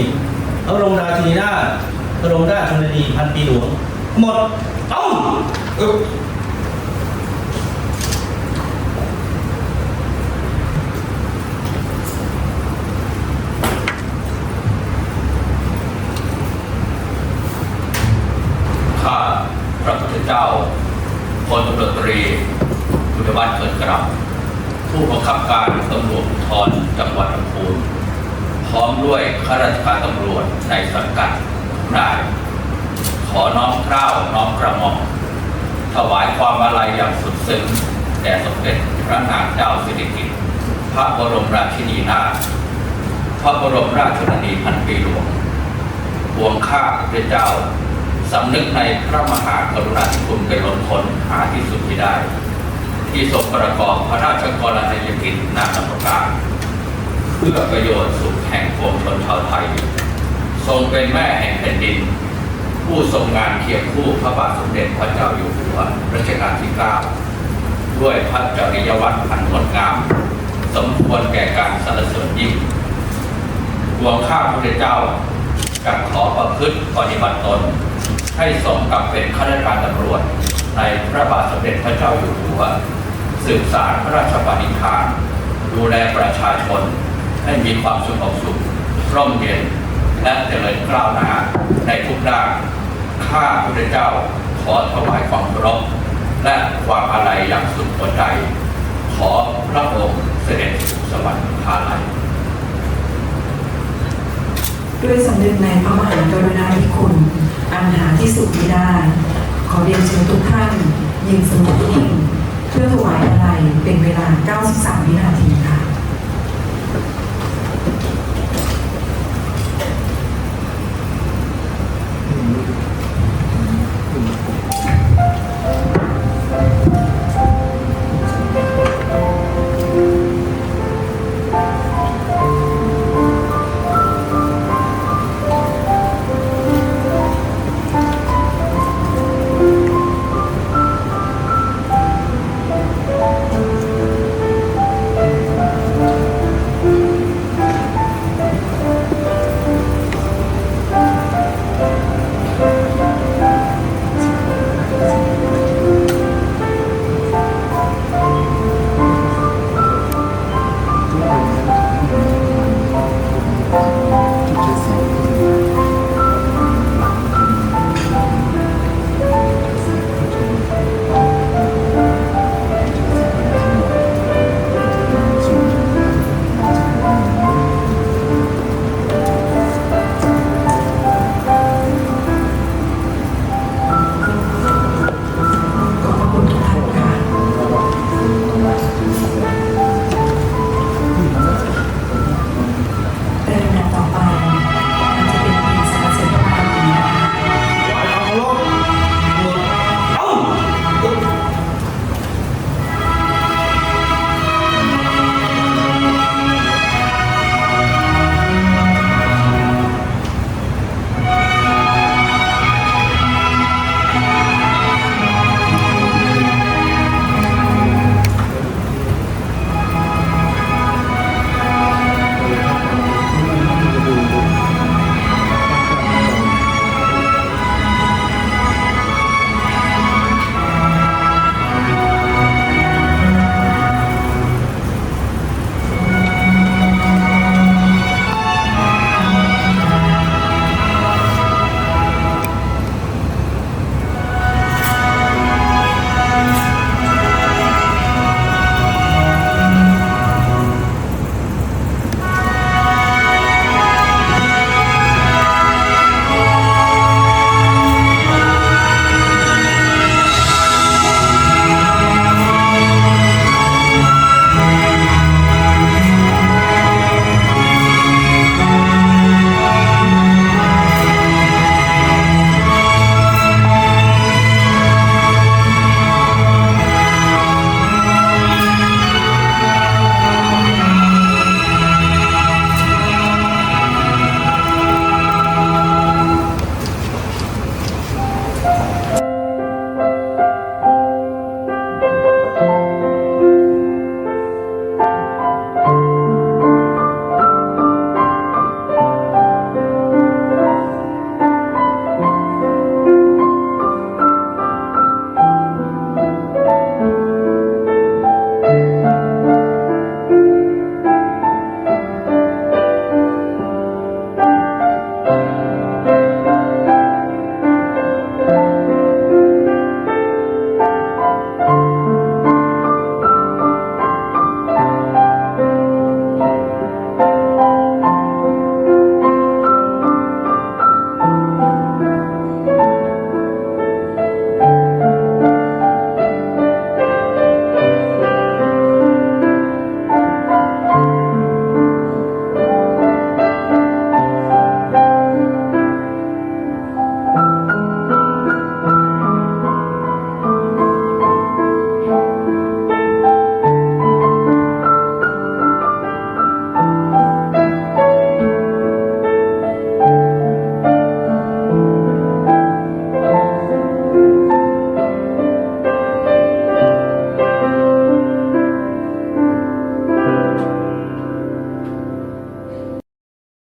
จ้าสิริกิติ์พระบรมราชินีนาถพระบรมราชชนนีพันปีหลวง หมดต้องข้าพระพุทธเจ้าพลตำรวจตรีบุญวัฒน์เกิดกระผู้บังคับการตำรวจภูธรจังหวัดลำพูน พร้อมด้วยข้าราชการตำรวจในสังกัดนาย ขอน้อมเกล้าน้อมกระหม่อมถวายความอาลัยอย่างสุดซึ้งแด่สมเด็จพระนางเจ้าสิริกิติ์พระบรมราชินีนาถพระบรมราชชนนีพันปีหลวงปวงข้าพระเจ้าสำนึกในพระมหากรุณาธิคุณเป็นล้นพ้นหาที่สุดที่ได้ ที่ทรงประกอบพระราชกรณียกิจนานาประการ เพื่อประโยชน์สุขแห่งปวงชนชาวไทย ทรงเป็นแม่แห่งแผ่นดิน ผู้ทรงงานเคียงคู่พระบาทสมเด็จพระเจ้าอยู่หัวรัชกาลที่9ด้วยพระจริยวัตรอันงดงาม สมควรแก่การสรรเสริญยิ่งดวงข้าพระเจ้าจักขอประพฤติปฏิบัติตน ให้สมกับเป็นข้าราชการตำรวจ ในพระบาทสมเด็จพระเจ้าอยู่หัวสืบสารพระราชปณิธาน ดูแลประชาชน ให้มีความสงบสุขร่มเย็น และเจริญก้าวหน้าในทุกด้านข้าพระเจ้าขอถวายความเคารพและความอาลัยอย่างสุดหัวใจ ขอพระองค์เสด็จสู่สวรรคาลัยด้วยสำนึกในพระมหากรุณาธิคุณ อันหาที่สุดไม่ได้ ขอเรียนเชิญทุกท่านยืนสงบนิ่งเพื่อถวายอะไรเป็นเวลา 93 วินาทีค่ะ